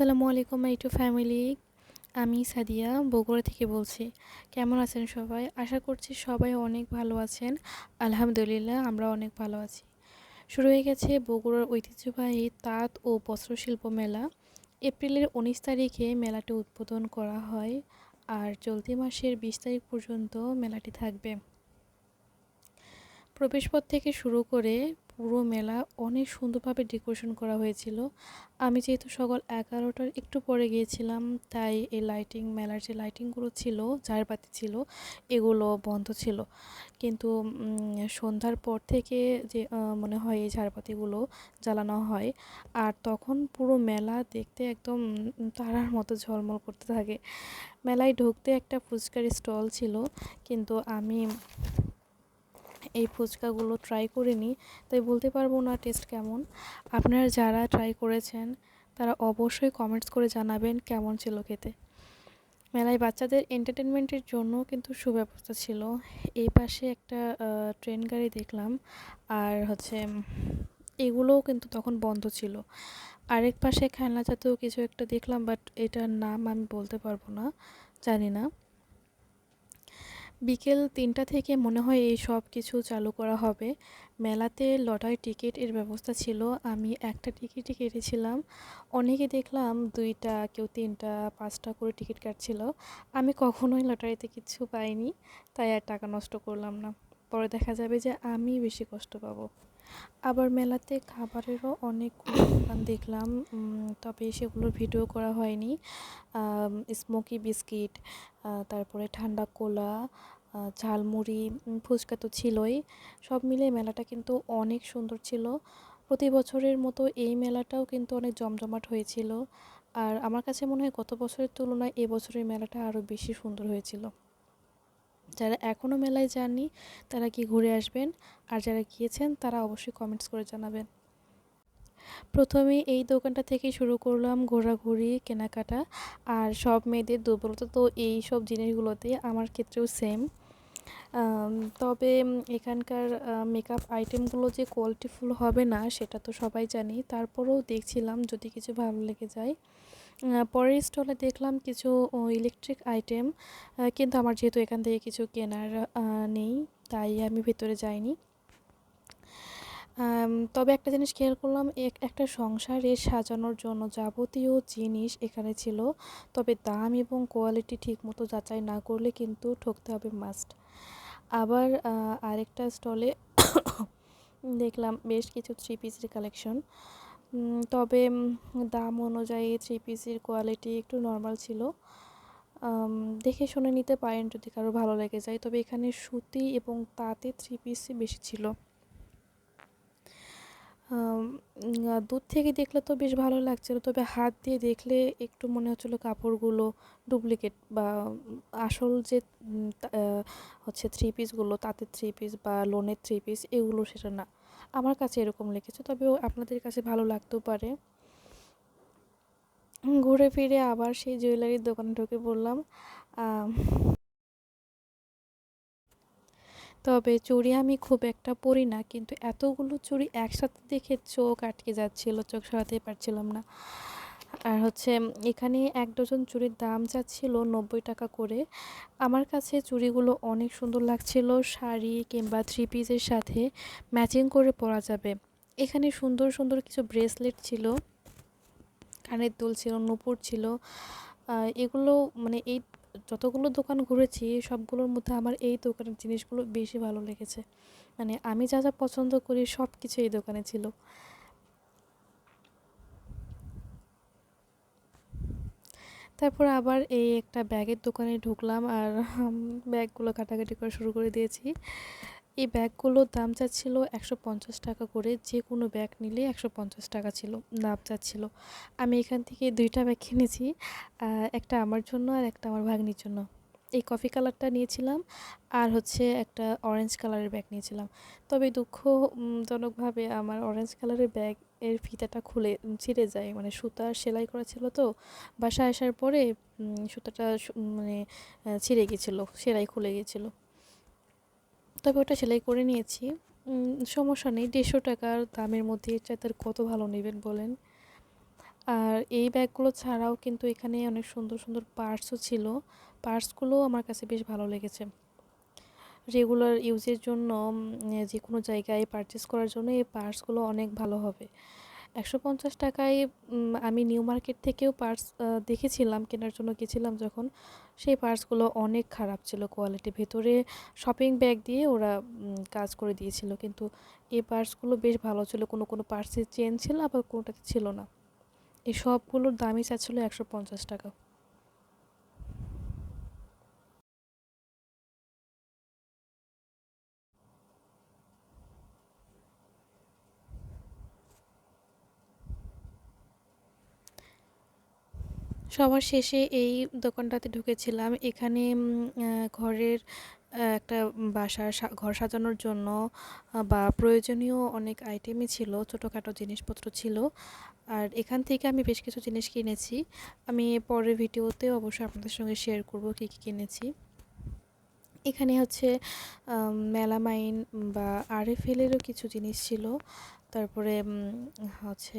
আসসালামু আলাইকুম মাই two family আমি সাদিয়া, বগুড়া থেকে বলছি। কেমন আছেন সবাই? আশা করছি সবাই অনেক ভালো আছেন। আলহামদুলিল্লাহ, আমরা অনেক ভালো আছি। শুরু হয়ে গেছে বগুড়ার ঐতিহ্যবাহী তাঁত ও বস্ত্রশিল্প মেলা। এপ্রিলের উনিশ তারিখে মেলাটি উদ্বোধন করা হয় আর চলতি মাসের বিশ তারিখ পর্যন্ত মেলাটি থাকবে। প্রবেশপথ থেকে শুরু করে পুরো মেলা অনেক সুন্দরভাবে ডেকোরেশন করা হয়েছিল। আমি যেহেতু সকাল এগারোটার একটু পরে গিয়েছিলাম, তাই এই লাইটিং, মেলার যে লাইটিংগুলো ছিল ঝাড়বাতি ছিল, এগুলো বন্ধ ছিল। কিন্তু সন্ধ্যার পর থেকে যে মনে হয় এই ঝাড়বাতিগুলো জ্বালানো হয়, আর তখন পুরো মেলা দেখতে একদম তারার মতো ঝলমল করতে থাকে। মেলায় ঢুকতে একটা ফুচকার স্টল ছিল, কিন্তু আমি এই ফুচকাগুলো ট্রাই করিনি তাই বলতে পারব না টেস্ট কেমন। আপনারা যারা ট্রাই করেছেন, তারা অবশ্যই কমেন্টস করে জানাবেন কেমন ছিল খেতে। মেলায় বাচ্চাদের এন্টারটেনমেন্টের জন্য কিন্তু সুব্যবস্থা ছিল। এই পাশে একটা ট্রেন গাড়ি দেখলাম, আর হচ্ছে, এগুলোও কিন্তু তখন বন্ধ ছিল। আরেক পাশে খেলনা জাতীয় কিছু একটা দেখলাম বাট এটার নাম আমি বলতে পারব না, জানি না। বিকেল তিনটা থেকে মনে হয় এই সব কিছু চালু করা হবে। মেলাতে লটারি টিকিট এর ব্যবস্থা ছিল। আমি একটা টিকিটই কেটেছিলাম। অনেকে দেখলাম দুইটা, কেউ তিনটা, পাঁচটা করে টিকিট কাটছিল। আমি কখনোই লটারিতে কিছু পাইনি, তাই আর টাকা নষ্ট করলাম না। পরে দেখা যাবে যে আমি বেশি কষ্ট পাবো। আবার মেলাতে খাবারেরও অনেক দোকান দেখলাম। তবে সেগুলোর ভিডিও করা হয়নি। স্মোকি বিস্কিট তারপরে ঠান্ডা কোলা ঝালমুড়ি ফুচকা তো ছিলই। সব মিলে মেলাটা কিন্তু অনেক সুন্দর ছিল। প্রতি বছরের মতো এই মেলাটাও কিন্তু অনেক জমজমাট হয়েছিল। আর আমার কাছে মনে হয় গত বছরের তুলনায় এবছরের মেলাটা আরও বেশি সুন্দর হয়েছিল। যারা এখনও মেলায় যাননি, তারা কি ঘুরে আসবেন। আর যারা গিয়েছেন, তারা অবশ্যই কমেন্টস করে জানাবেন। প্রথমে এই দোকানটা থেকে শুরু করলাম ঘোরাঘুরি, কেনাকাটা। আর সব মেয়েদের দুর্বলতা তো এই সব জিনিসগুলোতে আমার ক্ষেত্রেও সেম তবে এখানকার মেকআপ আইটেমগুলো যে কোয়ালিটিফুল হবে না, সেটা তো সবাই জানি। তারপরেও দেখছিলাম যদি কিছু ভালো লেগে যায়। পরের স্টলে দেখলাম কিছু ইলেকট্রিক আইটেম কিন্তু আমার যেহেতু এখান থেকে কিছু কেনার নেই, তাই আমি ভেতরে যাইনি। তবে একটা জিনিস খেয়াল করলাম একটা সংসারে সাজানোর জন্য যাবতীয় জিনিস এখানে ছিল, তবে দাম এবং কোয়ালিটি ঠিকমতো যাচাই না করলে কিন্তু ঠকতে হবে মাস্ট আবার আরেকটা স্টলে দেখলাম বেশ কিছু থ্রি পিসের কালেকশন তবে দাম অনুযায়ী থ্রি পিসের কোয়ালিটি একটু নর্মাল ছিল। দেখে শুনে নিতে পারেন যদি কারও ভালো লেগে যায়। তবে এখানে সুতি এবং তাঁতে থ্রি পিসই বেশি ছিল। দূর থেকে দেখলে তো বেশ ভালো লাগছিল। তবে হাত দিয়ে দেখলে একটু মনে হচ্ছিল কাপড়গুলো ডুপ্লিকেট বা আসল যে হচ্ছে থ্রি পিসগুলো তাঁতের থ্রি পিস বা লোনের থ্রি পিস এগুলো সেটা না। আমার কাছে এরকম লেগেছে তবে আপনাদের কাছে ভালো লাগতেও পারে। ঘুরে ফিরে আবার সেই জুয়েলারির দোকানে ঢুকে পড়লাম তবে চুড়ি আমি খুব একটা পরি না, কিন্তু এতগুলো চুড়ি একসাথে দেখে চোখ আটকে যাচ্ছিল, চোখ সরাতে পারছিলাম না। আর হচ্ছে এখানে এক ডজন চুড়ির দাম যাচ্ছিল নব্বই টাকা করে। আমার কাছে চুড়িগুলো অনেক সুন্দর লাগছিল, শাড়ি কিংবা থ্রি পিসের সাথে ম্যাচিং করে পরা যাবে। এখানে সুন্দর সুন্দর কিছু ব্রেসলেট ছিল, কানের দুল ছিল, নুপুর ছিল। এগুলো মানে এই যতগুলো দোকান ঘুরেছি, সবগুলোর মধ্যে আমার এই দোকানের জিনিসগুলো বেশি ভালো লেগেছে। মানে আমি যা যা পছন্দ করি সব কিছু এই দোকানে ছিল। তারপর আবার এই একটা ব্যাগের দোকানে ঢুকলাম আর ব্যাগগুলো কাটাকাটি করা শুরু করে দিয়েছি। এই ব্যাগগুলোর দাম চাচ্ছিল একশো পঞ্চাশ টাকা করে যে কোনো ব্যাগ নিলে একশো পঞ্চাশ টাকা ছিল, দাম চাচ্ছিল। আমি এখান থেকে দুইটা ব্যাগ কিনেছি একটা আমার জন্য আর একটা আমার ভাগ্নির জন্য। এই কফি কালারটা নিয়েছিলাম আর হচ্ছে একটা অরেঞ্জ কালারের ব্যাগ নিয়েছিলাম। তবে দুঃখজনকভাবে আমার অরেঞ্জ কালারের ব্যাগ এর ফিতাটা খুলে ছিঁড়ে যায় মানে সুতা সেলাই করা ছিল তো, বাসায় আসার পরে সুতাটা মানে ছিঁড়ে গেছিল, সেলাই খুলে গেছিল। তবে ওটা সেলাই করে নিয়েছি। সমস্যা নেই, দেড়শো টাকার দামের মধ্যে এটা তার কত ভালো নেবেন বলেন? আর এই ব্যাগগুলো ছাড়াও কিন্তু এখানে অনেক সুন্দর সুন্দর পার্সও ছিল। পার্সগুলোও আমার কাছে বেশ ভালো লেগেছে। রেগুলার ইউজের জন্য যে কোনো জায়গায় পারচেস করার জন্য এই পার্সগুলো অনেক ভালো হবে। একশো পঞ্চাশ টাকায় আমি নিউ মার্কেট থেকেও পার্স দেখেছিলাম, কেনার জন্য গেছিলাম যখন। সেই পার্সগুলো অনেক খারাপ ছিল কোয়ালিটি ভেতরে। শপিং ব্যাগ দিয়ে ওরা কাজ করে দিয়েছিল। কিন্তু এই পার্সগুলো বেশ ভালো ছিল। কোনো কোনো পার্সের চেন ছিল, আবার কোনোটাতে ছিল না। এই সবগুলোর দামই চাচ্ছিল একশো পঞ্চাশ টাকা। সবার শেষে এই দোকানটাতে ঢুকেছিলাম। এখানে ঘরের একটা বাসার ঘর সাজানোর জন্য বা প্রয়োজনীয় অনেক আইটেমই ছিল, ছোটোখাটো জিনিসপত্র ছিল। আর এখান থেকে আমি বেশ কিছু জিনিস কিনেছি। আমি পরের ভিডিওতে অবশ্যই আপনাদের সঙ্গে শেয়ার করব কী কী কিনেছি। এখানে হচ্ছে মেলামাইন বা আরএফএলেরও কিছু জিনিস ছিল। তারপরে হচ্ছে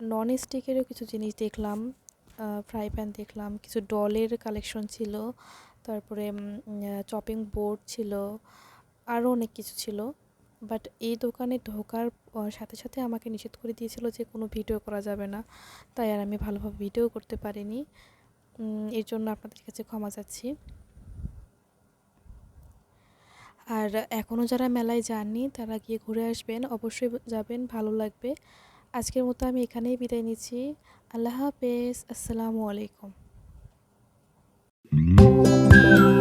নন স্টিকেরও কিছু জিনিস দেখলাম। ফ্রাই প্যান দেখলাম। কিছু ডলের কালেকশন ছিল। তারপরে চপিং বোর্ড ছিল আরও অনেক কিছু ছিল। বাট এই দোকানে ঢোকার সাথে সাথে আমাকে নিষেধ করে দিয়েছিল যে কোনো ভিডিও করা যাবে না। তাই আর আমি ভালোভাবে ভিডিও করতে পারিনি। এর জন্য আপনাদের কাছে ক্ষমা চাচ্ছি। আর এখনও যারা মেলায় যাননি, তারা গিয়ে ঘুরে আসবেন। অবশ্যই যাবেন, ভালো লাগবে। আজকের মতো আমি এখানেই বিদায় নিচ্ছি। আল্লাহ হাফেজ। আসসালামু আলাইকুম। Thank you.